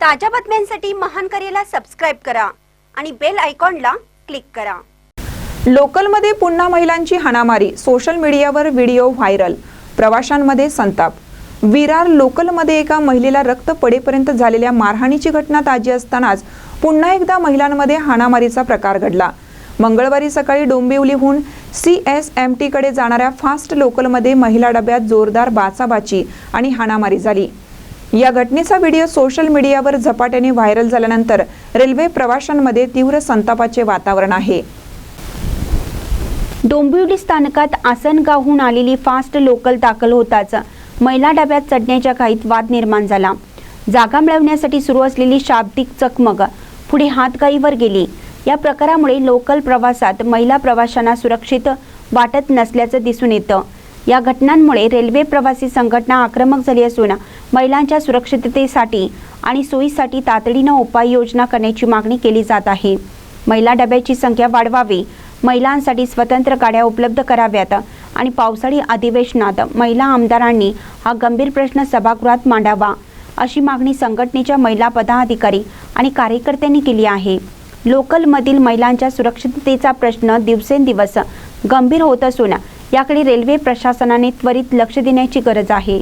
ताज्या बातम्यांसाठी महान करेला सबस्क्राईब करा आणि बेल आयकॉनला क्लिक करा. लोकलमध्ये पुन्हा महिलांची हाणामारी सोशल मीडियावर व्हिडिओ व्हायरल प्रवाशांमध्ये संताप. विरार लोकलमध्ये एका महिलेला रक्त पडेपर्यंत झालेल्या मारहाणीची घटना ताजी असतानाच पुन्हा एकदा महिलांमध्ये हाणामारीचा प्रकार घडला. मंगळवारी सकाळी डोंबिवलीहून सी एस एम टीकडे जाणाऱ्या फास्ट लोकलमध्ये महिला डब्यात जोरदार बाचाबाची आणि हाणामारी झाली. या घटनेचा व्हिडिओ सोशल मीडियावर झपाट्याने व्हायरल झाल्यानंतर रेल्वे प्रवाशांमध्ये तीव्र संतापाचे वातावरण आहे. डोंबिवली स्थानकात आसनगावहून आलेली फास्ट लोकल दाखल होताच महिला डब्यात चढण्याच्या घाईत वाद निर्माण झाला. जागा मिळवण्यासाठी सुरू असलेली शाब्दिक चकमक पुढे हातगाईवर गेली. या प्रकारामुळे लोकल प्रवासात महिला प्रवाशांना सुरक्षित वाटत नसल्याचं दिसून येतं. या घटनांमुळे रेल्वे प्रवासी संघटना आक्रमक झाली असून महिलांच्या सुरक्षिततेसाठी आणि सोयीसाठी तातडीनं उपाययोजना करण्याची मागणी केली जात आहे. महिला डब्याची संख्या वाढवावी महिलांसाठी स्वतंत्र गाड्या उपलब्ध कराव्यात आणि पावसाळी अधिवेशनात महिला आमदारांनी हा गंभीर प्रश्न सभागृहात मांडावा अशी मागणी संघटनेच्या महिला पदाधिकारी आणि कार्यकर्त्यांनी केली आहे. लोकलमधील महिलांच्या सुरक्षिततेचा प्रश्न दिवसेंदिवस गंभीर होत असून याकडे रेल्वे प्रशासनाने त्वरित लक्ष देण्याची गरज आहे.